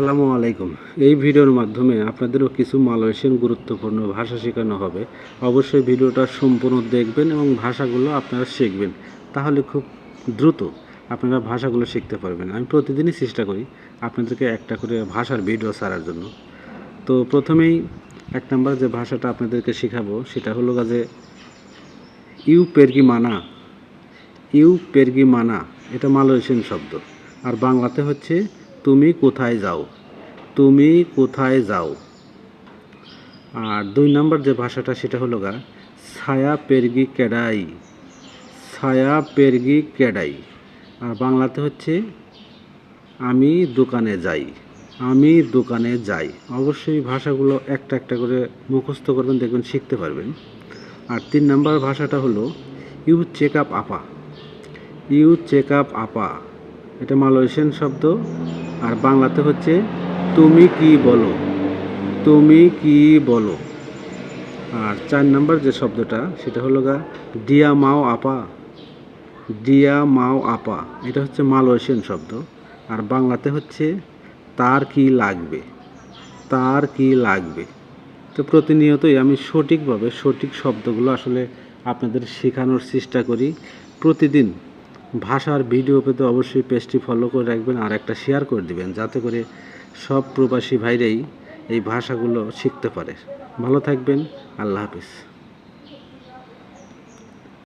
আসসালামু আলাইকুম। এই ভিডিওর মাধ্যমে আপনাদেরও কিছু মালয়েশিয়ান গুরুত্বপূর্ণ ভাষা শেখানো হবে। অবশ্যই ভিডিওটা সম্পূর্ণ দেখবেন এবং ভাষাগুলো আপনারা শিখবেন। তাহলে খুব দ্রুত আপনারা ভাষাগুলো শিখতে পারবেন। আমি প্রতিদিনই চেষ্টা করি আপনাদেরকে একটা করে ভাষার ভিডিও ছাড়ার জন্য। তো প্রথমেই এক নম্বর যে ভাষাটা আপনাদেরকে শেখাবো, সেটা হলো যে ইউ পেরগি মানা। ইউ পেরগি মানা, এটা মালয়েশিয়ান শব্দ। আর বাংলাতে হচ্ছে তুমি কোথায় যাও? তুমি কোথায় যাও? আর দুই নম্বর যে ভাষাটা, সেটা হলো গা, ছায়া পেরগি কেডাই। ছায়া পেরগি কেডাই। আর বাংলাতে হচ্ছে, আমি দোকানে যাই, আমি দোকানে যাই। অবশ্যই ভাষাগুলো একটা একটা করে মুখস্থ করবেন, দেখবেন শিখতে পারবেন। আর তিন নম্বর ভাষাটা হলো, ইউ চেক আপ আপা। ইউ চেক আপ আপা। এটা মালয়েশিয়ান শব্দ। আর বাংলাতে হচ্ছে, তুমি কি বলো? তুমি কি বলো? আর চার নম্বর যে শব্দটা, সেটা হলো গা ডিয়া মাও আপা। ডিয়া মাও আপা। এটা হচ্ছে মালয়েশিয়ান শব্দ। আর বাংলাতে হচ্ছে, তার কি লাগবে? তার কি লাগবে? তো প্রতিনিয়তই আমি সঠিকভাবে সঠিক শব্দগুলো আসলে আপনাদের শেখানোর চেষ্টা করি। প্রতিদিন ভাষার ভিডিও পেতে অবশ্যই পেজটি ফলো করে রাখবেন আর একটা শেয়ার করে দিবেন, যাতে করে সব প্রবাসী ভাইরাই এই ভাষাগুলো শিখতে পারে। ভালো থাকবেন, আল্লাহ হাফিজ।